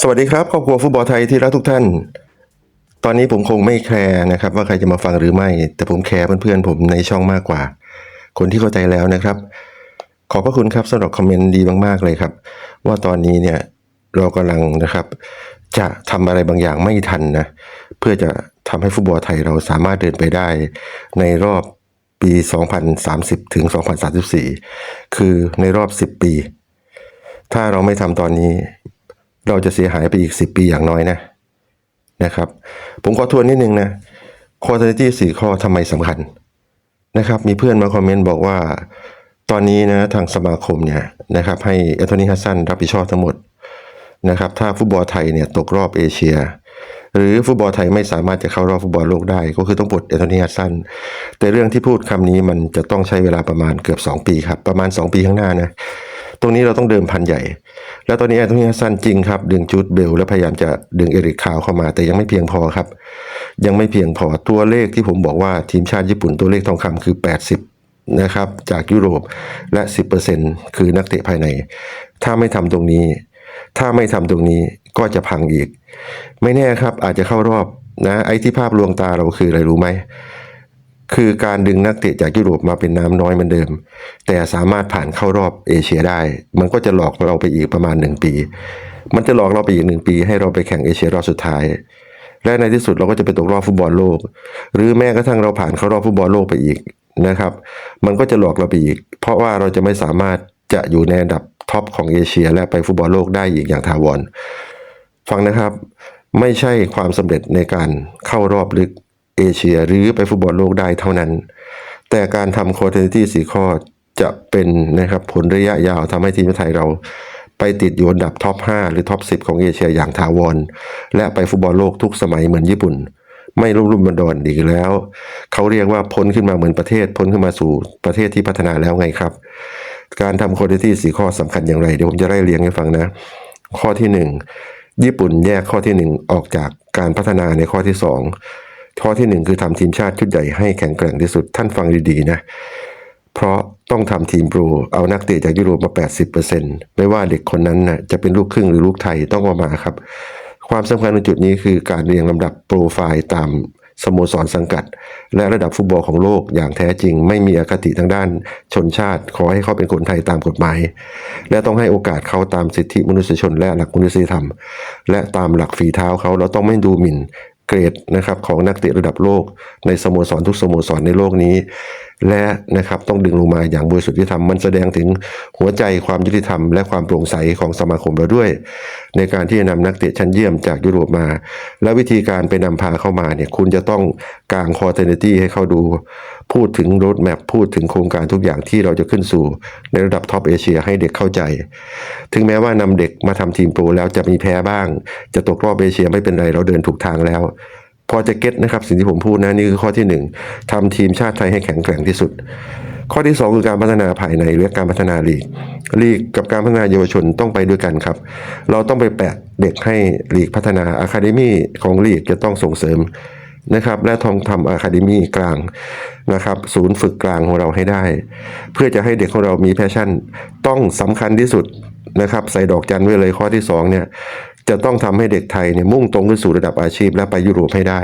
สวัสดีครับครอบครัวฟุตบอลไทยที่รักทุกท่าน ตอนนี้ผมคงไม่แคร์นะครับ ว่าใครจะมาฟังหรือไม่ แต่ผมแคร์เพื่อนๆผมในช่องมากกว่า คนที่เข้าใจแล้วนะครับ ขอบพระคุณครับสำหรับคอมเมนต์ดีมากๆเลยครับ ว่าตอนนี้เนี่ยเรากำลังนะครับ จะทำอะไรบางอย่างไม่ทันนะเพื่อจะทำให้ฟุตบอลไทยเราสามารถเดินไปได้ ในรอบปี 2030 ถึง 2034 คือในรอบ 10 ปี ถ้าเราไม่ทำตอนนี้ เราจะเสียหายไปอีก 10 ปีอย่างน้อยนะนะครับ ผมขอทวนนิดนึงนะ quality สี่ข้อทำไมสำคัญนะครับ มีเพื่อนมาคอมเมนต์บอกว่า ตอนนี้นะทางสมาคมเนี่ยนะครับให้แอโทนีฮัสซันรับผิดชอบทั้งหมดนะครับ ถ้าฟุตบอลไทยเนี่ยตกรอบเอเชีย หรือฟุตบอลไทยไม่สามารถจะเข้ารอบฟุตบอลโลกได้ ก็คือต้องปลดแอโทนีฮัสซันแต่เรื่องที่พูดคำนี้มันจะต้องใช้เวลาประมาณเกือบ 2 ปีครับ ประมาณ 2 ปีข้างหน้านะ ตรงนี้เราต้องเดิมพันใหญ่ แล้วตอนนี้แอนโทนีฮัสซันจริงครับ ดึงจูดเบล แล้วพยายามจะดึงเอริกคาวเข้ามา แต่ยังไม่เพียงพอครับ ยังไม่เพียงพอตัวเลขที่ผมบอกว่าทีมชาติญี่ปุ่นตัวเลขทองคำคือ 80นะครับจากยุโรปและ 10%คือนักเตะภายใน ถ้าไม่ทำตรงนี้ ถ้าไม่ทำตรงนี้ก็จะพังอีก ไม่แน่ครับอาจจะเข้ารอบนะไอ้ที่ภาพลวงตาเราคืออะไรรู้ไหม คือการดึงนักเตะจากยุโรปมาเป็นน้ำน้อยเหมือนเดิม แต่สามารถผ่านเข้ารอบเอเชียได้ มันก็จะหลอกเราไปอีกประมาณ 1 ปี มันจะหลอกเราไปอีกหนึ่งปี ให้เราไปแข่งเอเชียรอบสุดท้าย และในที่สุดเราก็จะไปตกรอบฟุตบอลโลก หรือแม้กระทั่งเราผ่านเข้ารอบฟุตบอลโลกไปอีกนะครับ มันก็จะหลอกเราไปอีก เพราะว่าเราจะไม่สามารถจะอยู่ในอันดับท็อปของเอเชีย และไปฟุตบอลโลกได้อีกอย่างถาวรฟังนะครับ ไม่ใช่ความสำเร็จในการเข้ารอบลึก เอเชียหรือไปฟุตบอลโลกได้เท่านั้น แต่การทำโคเทนตี้สี่ข้อจะเป็นนะครับผลระยะยาวทำให้ทีมไทยเราไปติดอยู่อันดับท็อป 5 หรือท็อป 10 ของเอเชียอย่างถาวร และไปฟุตบอลโลกทุกสมัยเหมือนญี่ปุ่น ไม่รุ่มรุ่มบันดอนอีกแล้ว เขาเรียกว่าพ้นขึ้นมาเหมือนประเทศ พ้นขึ้นมาสู่ประเทศที่พัฒนาแล้วไงครับ การทำโคเทนตี้สี่ข้อสำคัญอย่างไร เดี๋ยวผมจะไล่เรียงให้ฟังนะ ข้อที่หนึ่งญี่ปุ่นแยกข้อที่หนึ่งออกจากการพัฒนาในข้อที่สอง ข้อที่หนึ่งคือทำทีมชาติชุดใหญ่ให้แข็งแกร่งที่สุดท่านฟังดีๆนะ เพราะต้องทำทีมโปรเอานักเตะจากยุโรปมา 80%ไม่ว่าเด็กคนนั้นนะจะเป็นลูกครึ่งหรือลูกไทยต้องมามาครับ ความสำคัญในจุดนี้คือการเรียงลำดับโปรไฟล์ตามสโมสรสังกัด และระดับฟุตบอลของโลกอย่างแท้จริง ไม่มีอคติทางด้านชนชาติ ขอให้เขาเป็นคนไทยตามกฎหมาย และต้องให้โอกาสเขาตามสิทธิมนุษยชนและหลักมนุษยธรรม และตามหลักฝีเท้าเขาเราต้องไม่ดูหมิ่น เกรดนะครับของนักเตะระดับโลกในสโมสรทุกสโมสรในโลกนี้ และนะครับต้องดึงลงมาอย่างบริสุทธิ์ยุติธรรมมันแสดงถึงหัวใจความยุติธรรม และความโปร่งใสของสมาคมเราด้วย ในการที่จะนำนักเตะชั้นเยี่ยมจากยุโรปมา และวิธีการไปนำพาเข้ามาเนี่ยคุณจะต้องกางคอเทนตี้ให้เขาดู พูดถึงโรดแมพพูดถึงโครงการทุกอย่างที่เราจะขึ้นสู่ในระดับท็อปเอเชียให้เด็กเข้าใจ ถึงแม้ว่านำเด็กมาทำทีมโปรแล้วจะมีแพ้บ้าง จะตกรอบเอเชียไม่เป็นไรเราเดินถูกทางแล้ว พอจะเก็ตนะครับสิ่งที่ผมพูดนะนี่คือข้อที่หนึ่งทำทีมชาติไทยให้แข็งแกร่งที่สุด ข้อที่ 2 คือการพัฒนาภายในหรือการพัฒนาลีกลีกกับการพัฒนาเยาวชนต้องไปด้วยกันครับ เราต้องไปแปะเด็กให้ลีกพัฒนาอะคาเดมี่ของลีกจะต้องส่งเสริมนะครับและทองทำอะคาเดมี่กลางนะครับ ศูนย์ฝึกกลางของเราให้ได้ เพื่อจะให้เด็กของเรามีแพชชั่น ต้องสำคัญที่สุดนะครับ ใส่ดอกจันไว้เลยข้อที่สองเนี่ย จะต้องทำให้เด็กไทยเนี่ยมุ่งตรงขึ้นสู่ระดับอาชีพและไปยุโรปให้ได้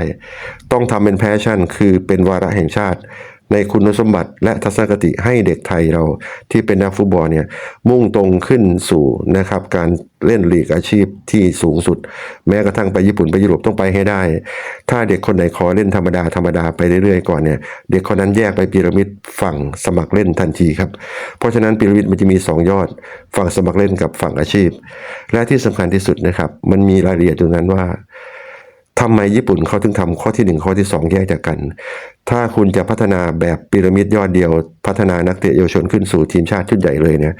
ต้องทำเป็นแพชชั่น คือเป็นวาระแห่งชาติ ในคุณสมบัติและทัศนคติให้เด็กไทยเราที่เป็นนักฟุตบอลเนี่ยมุ่งตรงขึ้นสู่นะครับการ เล่นลีกอาชีพที่สูงสุด แม้กระทั่งไปญี่ปุ่นไปยุโรปต้องไปให้ได้ ถ้าเด็กคนไหนขอเล่นธรรมดาธรรมดาไปเรื่อยๆก่อนเนี่ยเด็กคนนั้นแยกไปพีระมิดฝั่งสมัครเล่นทันทีครับเพราะฉะนั้นพีระมิดมันจะมี 2 ยอด ฝั่งสมัครเล่นกับฝั่งอาชีพ และที่สำคัญที่สุดนะครับ มันมีรายละเอียดตรงนั้นว่าทำไมญี่ปุ่นเขาถึงทำข้อที่ 1 ข้อที่ 2 แยกจากกัน ถ้าคุณจะพัฒนาแบบพีระมิดยอดเดียว พัฒนานักเตะเยาวชนขึ้นสู่ทีมชาติชุดใหญ่เลยเนี่ย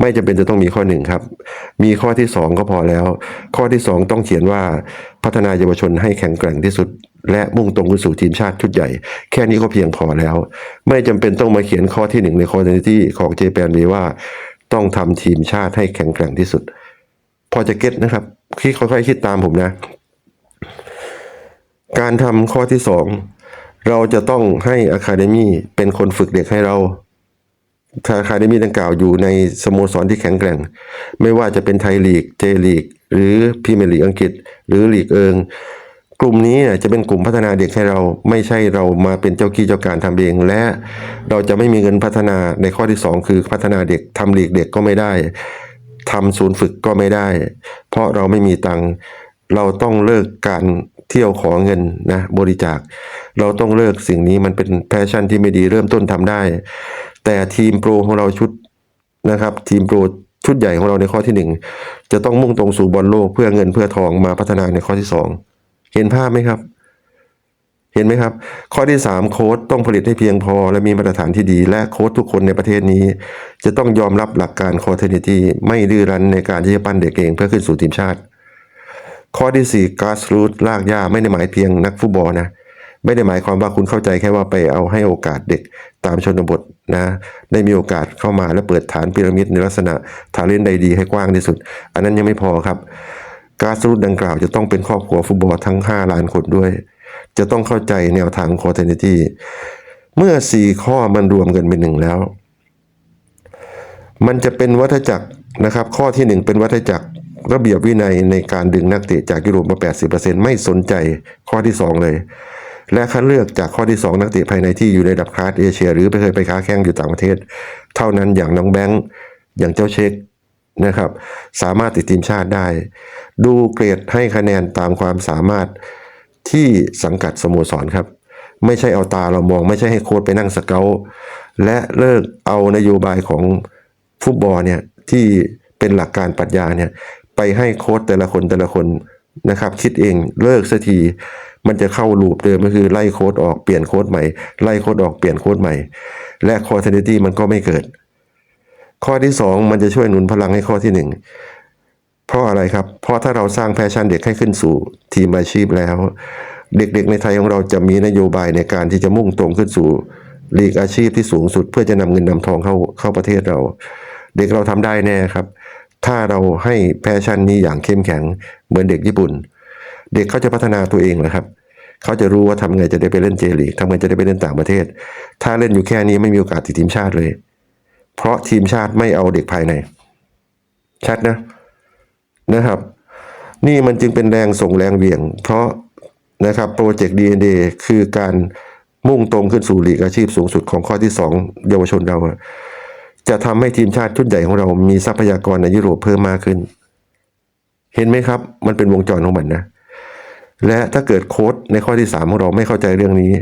ไม่จำเป็นจะต้องมีข้อหนึ่งครับ มีข้อที่2ก็พอแล้ว ข้อที่2ต้องเขียนว่าพัฒนาเยาวชนให้แข็งแกร่งที่สุด และมุ่งตรงขึ้นสู่ทีมชาติชุดใหญ่ แค่นี้ก็เพียงพอแล้ว ไม่จำเป็นต้องมาเขียนข้อที่หนึ่งในข้อที่ของเจแปนเว่า ต้องทำทีมชาติให้แข็งแกร่งที่สุด พอจะเก็ตนะครับคิดค่อยๆคิดตามผมนะ การทำข้อที่สองเราจะต้องให้อะคาเดมี่เป็นคนฝึกเด็กให้เรา ถ้าคาเดมี่ดังกล่าวอยู่ในสโมสรที่แข็งแกร่ง ไม่ว่าจะเป็นไทยลีก เจลีก หรือพรีเมียร์ลีกอังกฤษ หรือลีกเอิง กลุ่มนี้จะเป็นกลุ่มพัฒนาเด็กให้เราไม่ใช่เรามาเป็นเจ้ากี้เจ้าการทำเอง และเราจะไม่มีเงินพัฒนาในข้อที่สองคือพัฒนาเด็กทำลีกเด็กก็ไม่ได้ทำศูนย์ฝึกก็ไม่ได้ เพราะเราไม่มีตังค์เราต้องเลิกการเที่ยวขอเงินนะบริจาค เราต้องเลิกสิ่งนี้มันเป็นแพชชั่นที่ไม่ดีเริ่มต้นทำได้ แต่ทีมโปรของเราชุดนะครับ ทีมโปรชุดใหญ่ของเราในข้อที่หนึ่งจะต้องมุ่งตรงสู่บอลโลกเพื่อเงินเพื่อทองมาพัฒนาในข้อที่สองเห็นภาพไหมครับ เห็นไหมครับ ข้อที่ 3 โค้ดต้องผลิตให้เพียงพอ และมีมาตรฐานที่ดี และโค้ดทุกคนในประเทศนี้ จะต้องยอมรับหลักการคอเทนิตี้ไม่ดื้อรั้นในการที่จะปั้นเด็กเองเพื่อขึ้นสู่ทีมชาติ ข้อที่ 4 การสรูทลากย่าไม่ได้หมายเพียงนักฟุตบอลนะไม่ได้หมายความว่าคุณเข้าใจแค่ว่าไปเอาให้โอกาสเด็กตามชนบท นะได้มีโอกาสเข้ามาและเปิดฐานพีระมิดในลักษณะทาเลนใดดีให้กว้างที่สุด อันนั้นยังไม่พอครับ การสรุปดังกล่าวจะต้องเป็นครอบครัวฟุตบอลทั้ง 5 ล้านคนด้วย จะต้องเข้าใจแนวทางคอเทนิตี้เมื่อ 4 ข้อมันรวมกันเป็นหนึ่งแล้ว มันจะเป็นวัฏจักรนะครับ ข้อทีหนึ่1 เป็นวัฏจักรระเบียบวินัยในการดึงนักเตะจากยุโรปมา 80%ไม่สนใจข้อที่ 2 เลย และคัดเลือกจากข้อที่ 2 นักเตะภายในที่อยู่ในระดับคลาสเอเชีย หรือไปเคยไปค้าแข่งอยู่ต่างประเทศ เท่านั้นอย่างน้องแบงค์อย่างเจ้าเช็คนะครับ สามารถติดทีมชาติได้ ดูเกรดให้คะแนนตามความสามารถที่สังกัดสโมสรครับ ไม่ใช่เอาตาเรามอง ไม่ใช่ให้โค้ชไปนั่งสเกลและเลิกเอานโยบายของฟุตบอลเนี่ยที่เป็นหลักการปรัชญาเนี่ยไปให้โค้ชแต่ละคนแต่ละคน นะครับ คิดเองเลิกสักทีมันจะเข้าลูปเดิมก็คือไล่โค้ดออกเปลี่ยนโค้ดใหม่ไล่โค้ดออกเปลี่ยนโค้ดใหม่ และคอเทนิตี้มันก็ไม่เกิด ข้อที่ 2 มันจะช่วยหนุนพลังให้ข้อที่ 1 เพราะอะไรครับ เพราะถ้าเราสร้างแพชชั่นเด็กให้ขึ้นสู่ทีมอาชีพแล้ว เด็กๆ ในไทยของเราจะมีนโยบายในการที่จะมุ่งตรงขึ้นสู่ลีกอาชีพที่สูงสุด เพื่อจะนำเงินนำทองเข้าเข้าประเทศเรา เด็กเราทำได้แน่ครับ ถ้าเราให้แพชชั่นนี้อย่างเข้มแข็งเหมือนเด็กญี่ปุ่น เด็กเขาจะพัฒนาตัวเองนะครับเขาจะรู้ว่าทำไงจะได้ไปเล่นเจลีกทำไงจะได้ไปเล่นต่างประเทศ ถ้าเล่นอยู่แค่นี้ไม่มีโอกาสติดทีมชาติเลย เพราะทีมชาติไม่เอาเด็กภายใน ชัดนะนะครับ นี่มันจึงเป็นแรงส่งแรงเหวี่ยง เพราะนะครับโปรเจกต์ DNA คือการมุ่งตรงขึ้นสู่ลีกอาชีพสูงสุดของข้อที่ 2 เยาวชนเรา จะทำให้ทีมชาติชุดใหญ่ของเรามีทรัพยากรในยุโรปเพิ่มมากขึ้น เห็นไหมครับ มันเป็นวงจรของมันนะ และถ้าเกิดโค้ดในข้อที่ 3 ของเราไม่เข้าใจเรื่องนี้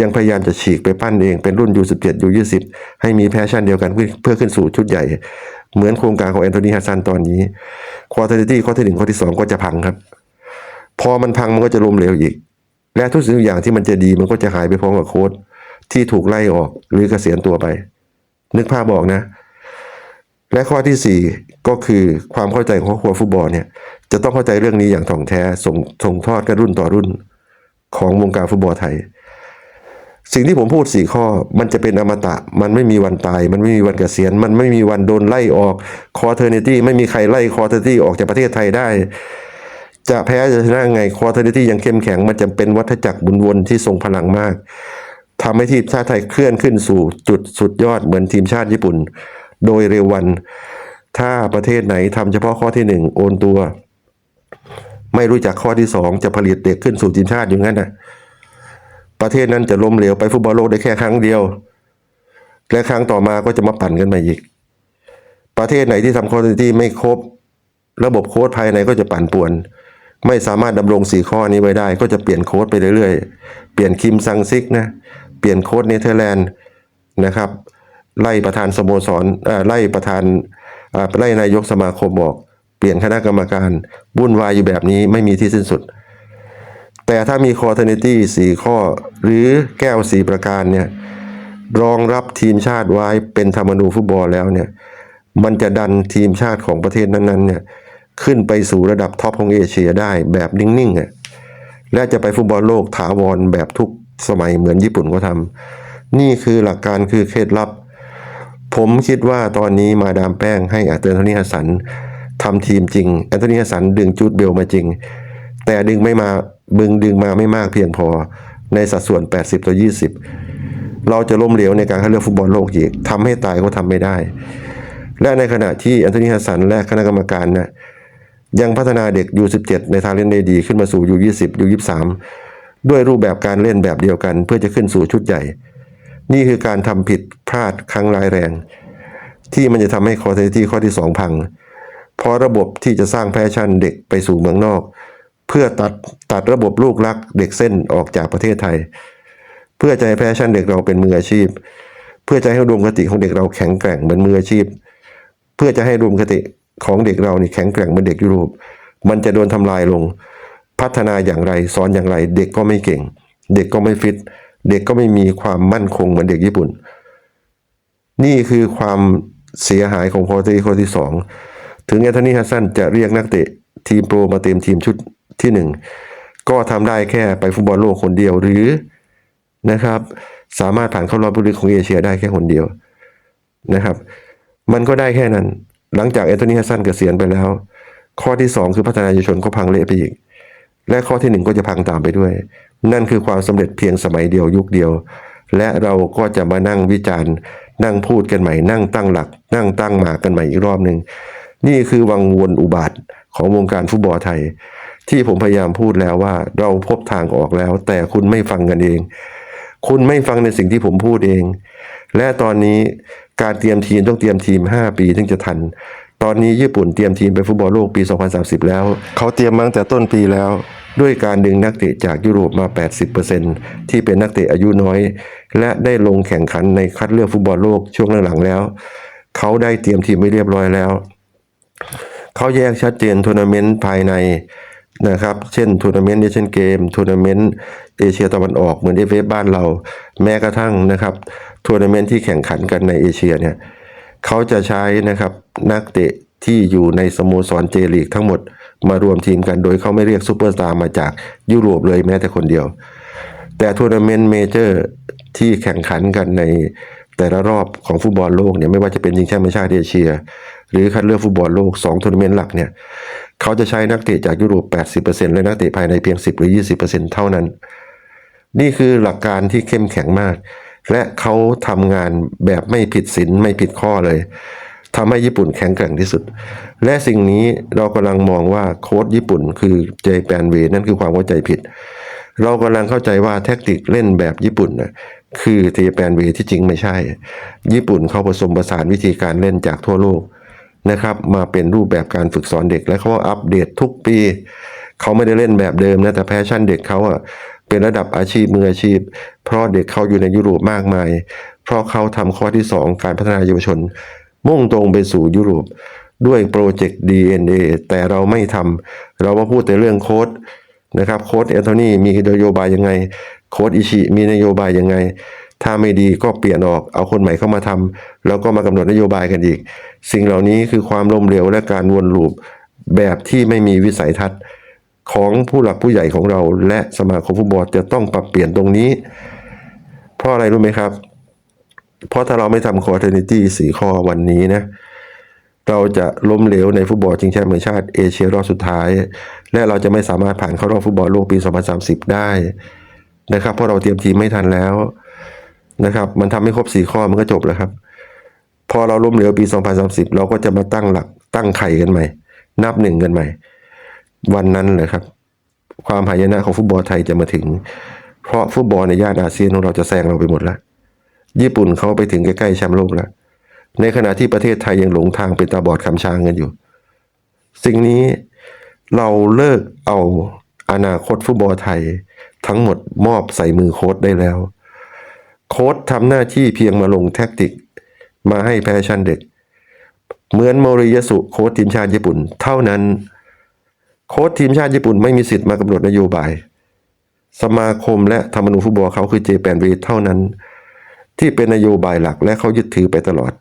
ยังพยายามจะฉีกไปปั้นเองเป็นรุ่น U17 U20 ให้มีแพชชั่นเดียวกันเพื่อเพื่อขึ้นสู่ชุดใหญ่ เหมือนโครงการของแอนโทนีฮัสซันตอนนี้ควอเตอร์ตี้ข้อที่หนึ่งข้อที่สองก็จะพังครับ พอมันพังมันก็จะล้มเหลวอีก และทุกสิ่งทุกอย่างที่มันจะดีมันก็จะหายไปพร้อมกับโค้ดที่ถูกไล่ออกหรือเกษียณตัวไป นึกภาพบอกนะ และข้อที่ 4 ก็คือความเข้าใจของครอบครัวฟุตบอลเนี่ยจะต้องเข้าใจเรื่องนี้อย่างถ่องแท้ส่งส่งทอดกันรุ่นต่อรุ่นของวงการฟุตบอลไทย สิ่งที่ผมพูดสี่ข้อมันจะเป็นอมตะ มันไม่มีวันตาย มันไม่มีวันเกษียณ มันไม่มีวันโดนไล่ออกคอเทอร์เนตี้ไม่มีใครไล่คอเทอร์เนตี้ออกจากประเทศไทยได้ จะแพ้จะชนะไงคอเทอร์เนตี้ยังเข้มแข็ง มันจะเป็นวัฏจักรบุญวนที่ทรงพลังมาก ทำให้ทีมชาติไทยเคลื่อนขึ้นสู่จุดสุดยอดเหมือนทีมชาติญี่ปุ่น โดยเร็ววัน ถ้าประเทศไหนทำเฉพาะข้อที่หนึ่งโอนตัว ไม่รู้จักข้อที่สองจะผลิตเด็กขึ้นสู่ทีมชาติอย่างนั้นนะประเทศนั้นจะล้มเหลวไปฟุตบอลโลกได้แค่ครั้งเดียว และครั้งต่อมาก็จะมาปั่นกันใหม่อีก ประเทศไหนที่ทำคอร์ดิตี้ไม่ครบ ระบบโค้ดภายในก็จะปั่นป่วน ไม่สามารถดำรงสี่ข้อนี้ไว้ได้ ก็จะเปลี่ยนโค้ดไปเรื่อยๆ เปลี่ยนคิมซังซิกนะ ปลี่ยนโค้ดเนเธอร์แลนด์นะครับ ไล่ประธานสโมสรอ่อไล่ประธานอ่อไล่นายกสมาคมบอก เปลี่ยนคณะกรรมการวุ่นวายอยู่แบบนี้ไม่มีที่สิ้นสุด แต่ถ้ามีคอเทนิตี้สี่ข้อ หรือแก้วสี่ประการเนี่ยรองรับทีมชาติไว้เป็นธรรมนูฟุตบอลแล้วเนี่ยมันจะดันทีมชาติของประเทศนั้นๆเนี่ยขึ้นไปสู่ระดับท็อปของเอเชียได้แบบนิ่งๆอะและจะไปฟุตบอลโลกถาวรแบบทุก สมัยเหมือนญี่ปุ่นก็ทำนี่คือหลักการคือเคล็ดลับ ผมคิดว่าตอนนี้มาดามแป้งให้อัเตอร์โทนีฮัสันทำทีมจริงแอนโทนีฮัสันดึงจูดเบลมาจริง แต่ดึงไม่มาบึงดึงมาไม่มากเพียงพอในสัดส่วน 80 ต่อ 20 เราจะล้มเหลวในการคัดเลือกฟุตบอลโลกอีกทำให้ตายก็ทำไม่ได้ และในขณะที่แอนโทนีฮัสสันและคณะกรรมการนะยังพัฒนาเด็ก U17 ในทางเล่นได้ดี ขึ้นมาสู่ U20 U23 ด้วยรูปแบบการเล่นแบบเดียวกัน เพื่อจะขึ้นสู่ชุดใหญ่ นี่คือการทำผิดพลาดครั้งร้ายแรง ที่มันจะทำให้คอเทที่ข้อที่ 2 พัง เพราะระบบที่จะสร้างแพชชั่นเด็กไปสู่เมืองนอก เพื่อตัดตัดระบบลูกรักเด็กเส้นออกจากประเทศไทย เพื่อจะให้แพชชั่นเด็กเราเป็นมืออาชีพ เพื่อจะให้อุดมคติของเด็กเราแข็งแกร่งเหมือนมืออาชีพ เพื่อจะให้อุดมคติของเด็กเรานี่แข็งแกร่งเหมือนเด็กยุโรปมันจะโดนทำลายลง พัฒนาอย่างไรสอนอย่างไร เด็กก็ไม่เก่ง เด็กก็ไม่ฟิต เด็กก็ไม่มีความมั่นคงเหมือนเด็กญี่ปุ่น นี่คือความเสียหายของโค้ชที่ข้อที่สองถึงแอนโทนีฮัสซันจะเรียกนักเตะทีมโปรมาเต็มทีมชุดที่หนึ่งก็ทำได้แค่ไปฟุตบอลโลกคนเดียวหรือนะครับ สามารถผ่านเข้ารอบลึกของเอเชียได้แค่คนเดียวนะครับ มันก็ได้แค่นั้น หลังจากแอนโทนีฮัสซันเกษียณไปแล้ว ข้อที่ 2 คือพัฒนาเยาวชนก็พังเละไปอีก และข้อที่1ก็จะพังตามไปด้วย นั่นคือความสำเร็จเพียงสมัยเดียวยุคเดียว และเราก็จะมานั่งวิจารณ์ นั่งพูดกันใหม่ นั่งตั้งหลัก นั่งตั้งหมากกันใหม่อีกรอบหนึ่งนี่คือวังวนอุบาทของวงการฟุตบอลไทย ที่ผมพยายามพูดแล้วว่าเราพบทางออกแล้ว แต่คุณไม่ฟังกันเอง คุณไม่ฟังในสิ่งที่ผมพูดเอง และตอนนี้การเตรียมทีมต้องเตรียมทีม 5 ปีถึงจะทัน ตอนนี้ญี่ปุ่นเตรียมทีมไปฟุตบอลโลกปี 2030 แล้ว เขาเตรียมมาตั้งแต่ต้นปีแล้ว ด้วยการดึงนักเตะจากยุโรปมา 80%ที่เป็นนักเตะอายุน้อย และได้ลงแข่งขันในคัดเลือกฟุตบอลโลกช่วงหลังๆแล้ว เขาได้เตรียมทีมไว้เรียบร้อยแล้ว เขาแยกชัดเจนทัวร์นาเมนต์ภายในนะครับ เช่นทัวร์นาเมนต์เนชั่นเกมทัวร์นาเมนต์เอเชียตะวันออกเหมือนเอฟเอบ้านเรา แม้กระทั่งนะครับทัวร์นาเมนต์ที่แข่งขันกันในเอเชียเนี่ย เขาจะใช้นะครับนักเตะที่อยู่ในสโมสรเจลีกทั้งหมดมารวมทีมกันโดยเขาไม่เรียกซูเปอร์สตาร์มาจากยุโรปเลยแม้แต่คนเดียว แต่ทัวร์นาเมนต์เมเจอร์ที่แข่งขันกันในแต่ละรอบของฟุตบอลโลกเนี่ยไม่ว่าจะเป็นชิงแชมป์ชาติเอเชีย หรือคัดเลือกฟุตบอลโลก2ทัวร์นาเมนต์หลักเนี่ยเขาจะใช้นักเตะจากยุโรป 80%และนักเตะภายในเพียง 10 หรือ 20%เท่านั้น นี่คือหลักการที่เข้มแข็งมาก และเขาทำงานแบบไม่ผิดศีลไม่ผิดข้อเลยทำให้ญี่ปุ่นแข็งแกร่งที่สุด และสิ่งนี้เรากำลังมองว่าโค้ชญี่ปุ่นคือเจแปนเวนั่นคือความเข้าใจผิด เรากำลังเข้าใจว่าแท็กติกเล่นแบบญี่ปุ่นนะคือเจแปนเวที่จริงไม่ใช่ ญี่ปุ่นเขาผสมผสานวิธีการเล่นจากทั่วโลกนะครับมาเป็นรูปแบบการฝึกสอนเด็กและเขาอัปเดตทุกปี เขาไม่ได้เล่นแบบเดิมนะแต่แพชชั่นเด็กเขาอะ เป็นระดับอาชีพมืออาชีพ เพราะเด็กเขาอยู่ในยุโรปมากมาย เพราะเขาทำข้อที่ 2 การพัฒนาเยาวชน มุ่งตรงไปสู่ยุโรป ด้วยโปรเจกต์ DNA แต่เราไม่ทำเรามาพูดแต่เรื่องโค้ดนะครับโค้ดแอนโทนีมีนโยบายยังไง โค้ดอิชิมีนโยบายยังไง ถ้าไม่ดีก็เปลี่ยนออกเอาคนใหม่เข้ามาทำแล้วก็มากำหนดนโยบายกันอีก สิ่งเหล่านี้คือความล้มเหลวและการวนลูปแบบที่ไม่มีวิสัยทัศน์ ของผู้หลักผู้ใหญ่ของเรา และสมาคมฟุตบอลจะต้องปรับเปลี่ยนตรงนี้ เพราะอะไรรู้ไหมครับ เพราะถ้าเราไม่ทำคอร์เทนิตี้สี่ข้อวันนี้นะเราจะล้มเหลวในฟุตบอลชิงแชมป์แห่งชาติเอเชียรอบสุดท้าย และเราจะไม่สามารถผ่านเข้ารอบฟุตบอลโลกปี 2030 ได้นะครับ เพราะเราเตรียมทีมไม่ทันแล้วนะครับ มันทำให้ครบสี่ข้อมันก็จบแล้วครับ พอเราล้มเหลวปี 2030 เราก็จะมาตั้งหลักตั้งไข่กันใหม่ นับหนึ่งกันใหม่ วันนั้นเลยครับ ความหายนะของฟุตบอลไทยจะมาถึง เพราะฟุตบอลในย่านอาเซียนของเราจะแซงเราไปหมดแล้ว ญี่ปุ่นเขาไปถึงใกล้ๆแชมป์โลกแล้ว ในขณะที่ประเทศไทยยังหลงทางเป็นตาบอดคำช้างกันอยู่ สิ่งนี้เราเลิกเอาอนาคตฟุตบอลไทย ทั้งหมดมอบใส่มือโค้ชได้แล้ว โค้ชทำหน้าที่เพียงมาลงแท็กติกมาให้แพชชั่นเด็ก เหมือนโมริยสุโค้ชทีมชาติญี่ปุ่น เท่านั้น โค้ชทีมชาติญี่ปุ่นไม่มีสิทธิ์มากำหนดนโยบาย สมาคมและธรรมนูญฟุตบอลเขาคือเจแปนวีเท่านั้น ที่เป็นนโยบายหลักและเขายึดถือไปตลอด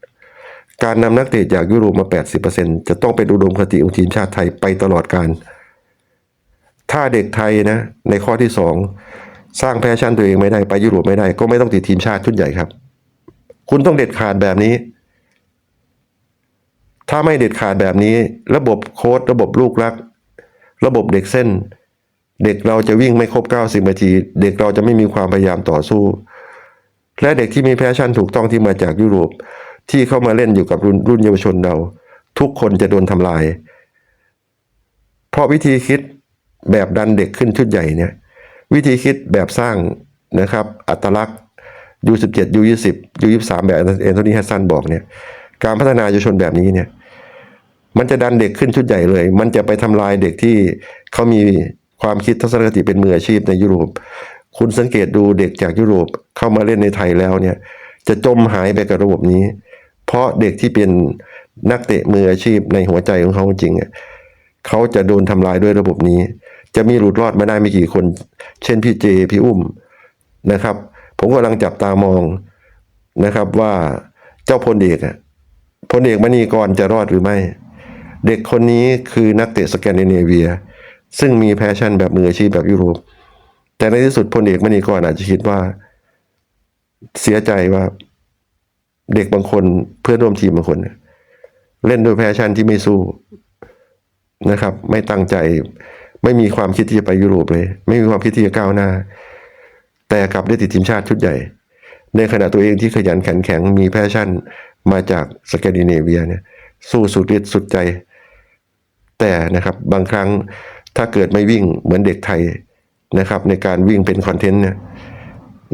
การนำนักเตะจากยุโรปมา 80%จะต้องเป็นอุดมคติของทีมชาติไทยไปตลอดการ ถ้าเด็กไทยนะ ในข้อที่ 2 สร้างแพชชั่นตัวเองไม่ได้ไปยุโรปไม่ได้ ก็ไม่ต้องติดทีมชาติชุดใหญ่ครับ คุณต้องเด็ดขาดแบบนี้ถ้าไม่เด็ดขาดแบบนี้ ระบบโค้ดระบบลูกรัก ระบบเด็กเส้น เด็กเราจะวิ่งไม่ครบ 90นาที เด็กเราจะไม่มีความพยายามต่อสู้ และเด็กที่มีแพชชั่นถูกต้องที่มาจากยุโรป ที่เข้ามาเล่นอยู่กับรุ่นรุ่นเยาวชนเรา ทุกคนจะโดนทำลาย เพราะวิธีคิดแบบดันเด็กขึ้นชุดใหญ่เนี่ย วิธีคิดแบบสร้างนะครับ อัตลักษณ์ U17 U20 U23 แบบเอนโทนีแฮสซันบอกเนี่ย การพัฒนาเยาวชนแบบนี้เนี่ย มันจะดันเด็กขึ้นชุดใหญ่เลย มันจะไปทำลายเด็กที่เขามีความคิดทัศนคติเป็นมืออาชีพในยุโรป คุณสังเกตดูเด็กจากยุโรปเข้ามาเล่นในไทยแล้วเนี่ย จะจมหายไปกับระบบนี้ เพราะเด็กที่เป็นนักเตะมืออาชีพในหัวใจของเขาจริงเขาจะโดนทำลายด้วยระบบนี้ จะมีหลุดรอดมาได้ไม่กี่คน เช่นพี่เจพี่อุ้มนะครับ ผมกำลังจับตามองนะครับว่าเจ้าพลเอกพลเอกมณีกรจะรอดหรือไม่ เด็กคนนี้คือนักเตะสแกนดิเนเวีย ซึ่งมีแพชชั่นแบบมืออาชีพแบบยุโรป แต่ในที่สุดพลเอกมณีกรออาจจะคิดว่า เสียใจว่าเด็กบางคนเพื่อนร่วมทีมบางคน เล่นด้วยแพชชั่นที่ไม่สู้นะครับ ไม่ตั้งใจ ไม่มีความคิดที่จะไปยุโรปเลย ไม่มีความคิดที่จะก้าวหน้า แต่กลับได้ติดทีมชาติชุดใหญ่ ในขณะตัวเองที่ขยันขันแข็งมีแพชชั่นมาจากสแกนดิเนเวียเนี่ยสู้สุดฤทธิ์สุดใจ แต่นะครับบางครั้งถ้าเกิดไม่วิ่งเหมือนเด็กไทยนะครับ ในการวิ่งเป็นคอนเทนต์เนี่ย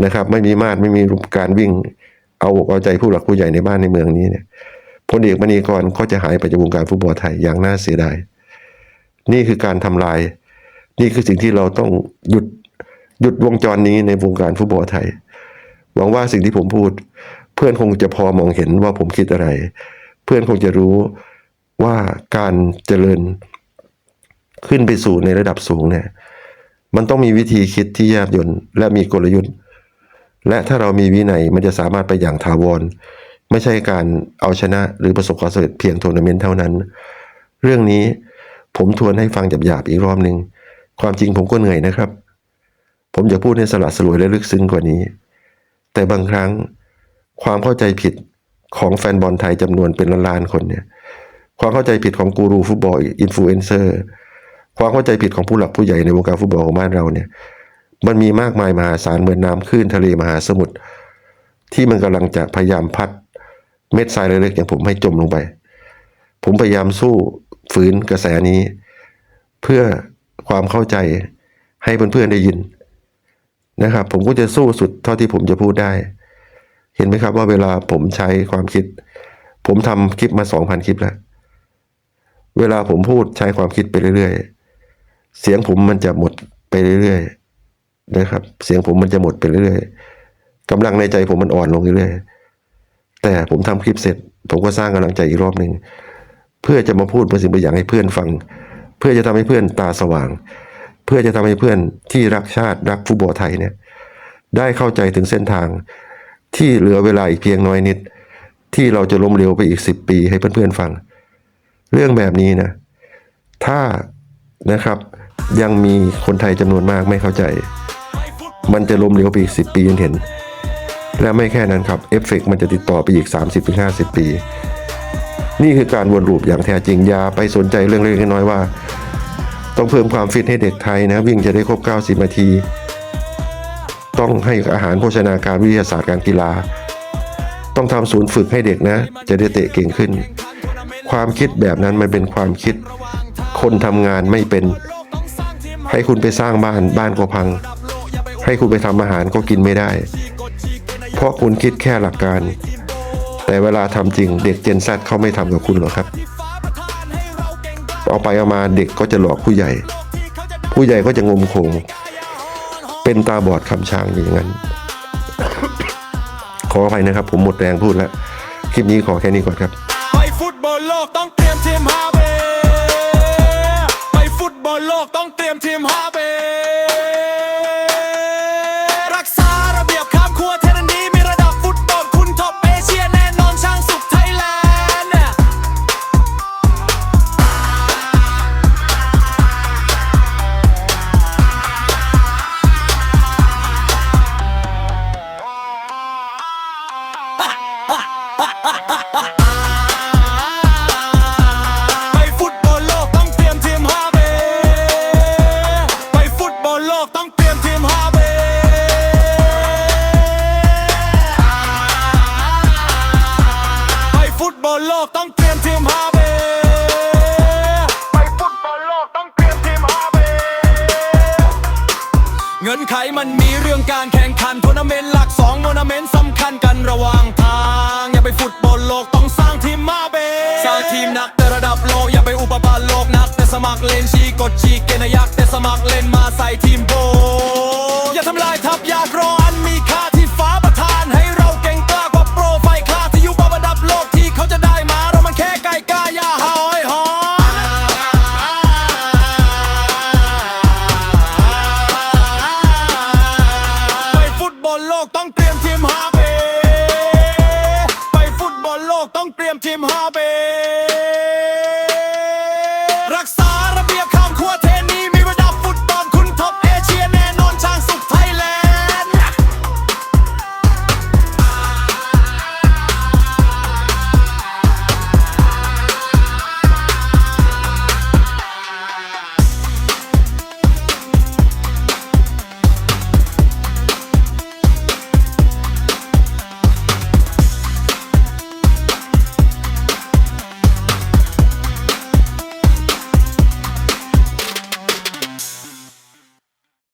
นะครับ ไม่มีมาตรไม่มีการวิ่งเอาอกเอาใจผู้หลักผู้ใหญ่ในบ้านในเมืองนี้เนี่ยพลเอกมณีกรก็จะหายไปจากวงการฟุตบอลไทยอย่างน่าเสียดายนี่คือการทำลาย นี่คือสิ่งที่เราต้องหยุดหยุดวงจรนี้ในวงการฟุตบอลไทย หวังว่าสิ่งที่ผมพูด เพื่อนคงจะพอมองเห็นว่าผมคิดอะไร เพื่อนคงจะรู้ ว่าการเจริญขึ้นไปสู่ในระดับสูงเนี่ย มันต้องมีวิธีคิดที่แยบยลและมีกลยุทธ์ และถ้าเรามีวินัยมันจะสามารถไปอย่างถาวร ไม่ใช่การเอาชนะหรือประสบความสำเร็จเพียงทัวร์นาเมนต์เท่านั้น เรื่องนี้ผมทวนให้ฟังหยาบๆอีกรอบหนึ่งความจริงผมก็เหนื่อยนะครับ ผมจะพูดให้สลัดสลวยและลึกซึ้งกว่านี้ แต่บางครั้งความเข้าใจผิดของแฟนบอลไทยจำนวนเป็นล้านๆคนเนี่ย ความเข้าใจผิดของกูรูฟุตบอลอินฟลูเอนเซอร์ความเข้าใจผิดของผู้หลักผู้ใหญ่ในวงการฟุตบอลของบ้านเราเนี่ย มันมีมากมายมหาศาลเหมือนน้ำคลื่นทะเลมหาสมุทรที่มันกำลังจะพยายามพัดเม็ดทรายเล็กๆอย่างผมให้จมลงไป ผมพยายามสู้ฝืนกระแสนี้ เพื่อความเข้าใจให้เพื่อนๆได้ยินนะครับ ผมก็จะสู้สุดเท่าที่ผมจะพูดได้ เห็นไหมครับว่าเวลาผมใช้ความคิด ผมทำคลิปมาสองพันคลิปแล้ว เวลาผมพูดใช้ความคิดไปเรื่อยๆ เสียงผมมันจะหมดไปเรื่อยๆนะครับ เสียงผมมันจะหมดไปเรื่อยๆกำลังในใจผมมันอ่อนลงเรื่อยๆแต่ผมทำคลิปเสร็จ ผมก็สร้างกำลังใจอีกรอบหนึ่งเพื่อจะมาพูดบางสิ่งบางอย่างให้เพื่อนฟัง เพื่อจะทำให้เพื่อนตาสว่าง เพื่อจะทำให้เพื่อนที่รักชาติรักฟุตบอลไทยเนี่ยได้เข้าใจถึงเส้นทางที่เหลือเวลาอีกเพียงน้อยนิด ที่เราจะล้มเหลวไปอีกสิบปีให้เพื่อนๆฟัง เรื่องแบบนี้นะ ถ้านะครับยังมีคนไทยจำนวนมากไม่เข้าใจ มันจะล้มเหลวไปอีกสิบปียันเห็น และไม่แค่นั้นครับเอฟเฟกต์มันจะติดต่อไปอีก 30-50 ปี นี่คือการวนลูปอย่างแท้จริงอย่าไปสนใจเรื่องเล็กน้อยว่า ต้องเพิ่มความฟิตให้เด็กไทยนะวิ่งจะได้ครบ 90 นาที ต้องให้อาหารโภชนาการวิทยาศาสตร์การกีฬา ต้องทำศูนย์ฝึกให้เด็กนะ จะได้เตะเก่งขึ้น ความคิดแบบนั้นมันเป็นความคิด คนทำงานไม่เป็น ให้คุณไปสร้างบ้านบ้านก็พัง ให้คุณไปทำอาหารก็กินไม่ได้ เพราะคุณคิดแค่หลักการ แต่เวลาทำจริงเด็กเจนซัดเขาไม่ทำกับคุณหรอกครับ เอาไปเอามาเด็กก็จะหลอกผู้ใหญ่ ผู้ใหญ่ก็จะงมคงเป็นตาบอดคำช้างอย่างนั้นขออภัยนะครับ ผมหมดแรงพูดแล้ว คลิปนี้ขอแค่นี้ก่อนครับ บอลโลกต้องเตรียมทีมฮาเบไปฟุตบอลโลกต้องเตรียมทีมฮาเบ ไขมันมีเรื่องการแข่งขันทัวร์นาเมนต์หลักสองโมนาเมนต์สำคัญกันระหว่างทาง อย่าไปฟุตบอลโลกต้องสร้างทีมมาเบสร้างทีมนักแต่ระดับโลก อย่าไปอุปบาลโลกนัก แต่สมัครเล่นชีกดชีเกณฑ์ยักษ์แต่สมัครเล่นมาใส่ทีมโบ William Tim Harvey